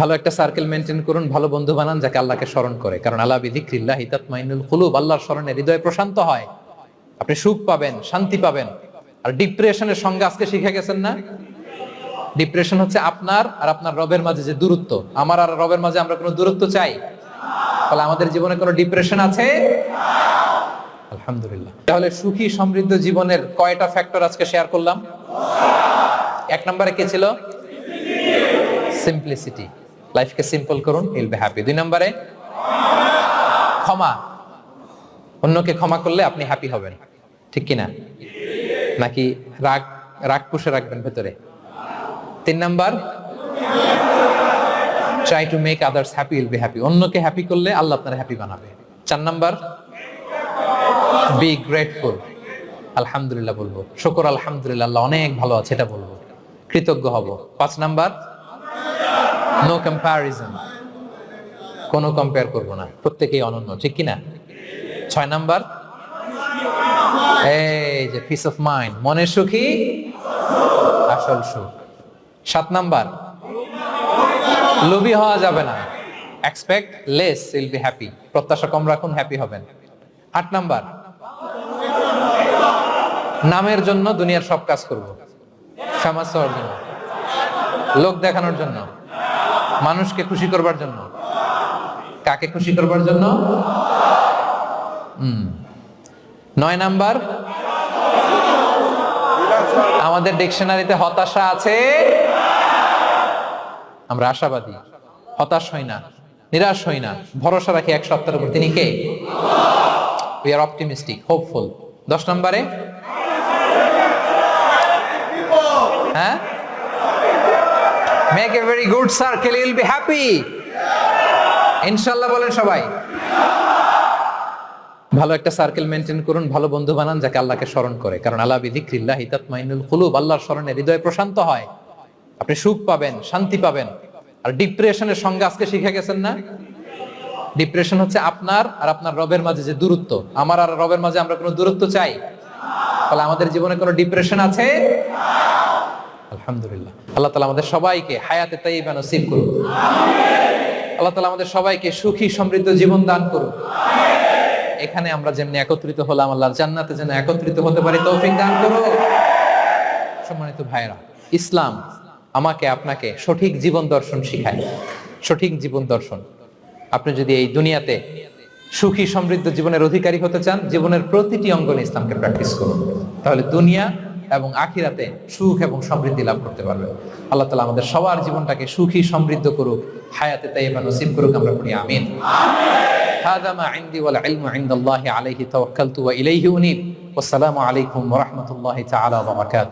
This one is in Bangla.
ভালো একটা সার্কেল মেনটেন করুন, ভালো বন্ধু বানান, যাকে আল্লাহকে স্মরণ করে। কারণ আল্লাহ বিধিক্রিল্লাহ হিতাতমাইনুল কুলুব, আল্লাহর স্মরণে হৃদয় প্রশান্ত হয়। আপনি সুখ পাবেন, শান্তি পাবেন। আর ডিপ্রেশনের সঙ্গে আজকে শিখে গেছেন না? ডিপ্রেশন হচ্ছে আপনার আর আপনার রবের মাঝে যে দূরত্ব। আমার আর রবের মাঝে আমরা কোনো দূরত্ব চাই? তাহলে আমাদের জীবনে কোনো ডিপ্রেশন আছে? আলহামদুলিল্লাহ। তাহলে সুখী সমৃদ্ধ জীবনের কয়টা ফ্যাক্টর আজকে শেয়ার করলাম? এক নম্বরে কে ছিল? সিম্পলিসিটি লাইফকে সিম্পল করুন ইল বি হ্যাপি দুই নম্বরে, ক্ষমা। অন্যকে ক্ষমা করলে আপনি হ্যাপি হবেন। ঠিক কি না নাকি রাগ রাগ পুষে রাখবেন ভেতরে? তিন number try to make others happy will be happy অন্যকে হ্যাপি করলে আল্লাহ আপনার হ্যাপি বানাবে। চার নাম্বার বি গ্রেটফুল আলহামদুলিল্লাহ বলব। শুকর আলহামদুলিল্লাহ অনেক ভালো আছে, এটা বলব। কৃতজ্ঞ হব। পাঁচ নাম্বার নো কম্প্যারিজন কোনো কম্পেয়ার করব না। প্রত্যেকেই অনন্য, ঠিক কি না ছয় নাম্বার। এই যে পিস অফ মাইন্ড মনের সুখী আসল সুখ। সাত নাম্বার। লোভী হওয়া যাবে না। Expect less will be happy প্রত্যাশা কম রাখুন হ্যাপি হবেন। আট নাম্বার। নামের জন্য দুনিয়ার সব কাজ করব। ফেমাস হওয়ার জন্য। লোক দেখানোর জন্য। মানুষকে খুশি করবার জন্য। কাকে খুশি করবার জন্য। নয় নাম্বার। আমাদের ডিকশনারিতে হতাশা আছে? আমরা আশাবাদী। হতাশ হই না, নিরাশ হই না। ভরসা রাখি এক সপ্তাহের উপর। তিনি কে? উই আর অপটিমিস্টিক হোপফুল দশ নম্বরে? হ্যাঁ? Make a very good circle will be happy ইনশাল্লাহ বলেন সবাই। ভালো একটা সার্কেল মেনটেন করুন, ভালো বন্ধু বানান, যাকে আল্লাহকে স্মরণ করে। কারণ আল্লাহ বিধিক্রিল্লাহ হিতাতমাইনুল কুলুব, আল্লাহর স্মরণে হৃদয় প্রশান্ত হয়। আপনি সুখ পাবেন, শান্তি পাবেন। আর ডিপ্রেশনের সঙ্গে আজকে শিখে গেছেন না? ডিপ্রেশন হচ্ছে আপনার আর আপনার রবের মাঝে যে দূরত্ব। আমার আর রবের মাঝে আমরা কোনো দূরত্ব চাই? তাহলে আমাদের জীবনে কোনো ডিপ্রেশন আছে? আলহামদুলিল্লাহ। আল্লাহ তালা আমাদের সবাইকে হায়াতে তাইবা নসিব করুন আল্লাহ তালা আমাদের সবাইকে সুখী সমৃদ্ধ জীবন দান করুন এখানে আমরা যেমনি একত্রিত হলাম আল্লাহর জান্নাতে যেন একত্রিত হতে পারি তৌফিক দান করো সম্মানিত ভাইরা ইসলাম আমাকে আপনাকে সঠিক জীবন দর্শন শিখায়। সঠিক জীবন দর্শন। আপনি যদি এই দুনিয়াতে সুখী সমৃদ্ধ জীবনের অধিকারী হতে চান জীবনের প্রতিটি অঙ্গনে ইসলামকে প্র্যাকটিস করুন। তাহলে দুনিয়া এবং আখিরাতে সুখ এবং সমৃদ্ধি লাভ করতে পারবেন আল্লাহ তালা আমাদের সবার জীবনটাকে সুখী সমৃদ্ধ করুক হায়াতে তাইবা নসিব করুক আমরা পড়ি আমিন هذا ما عندي والعلم عند الله عليه توكلت وإليه أنيب والسلام عليكم ورحمة الله تعالى وبركاته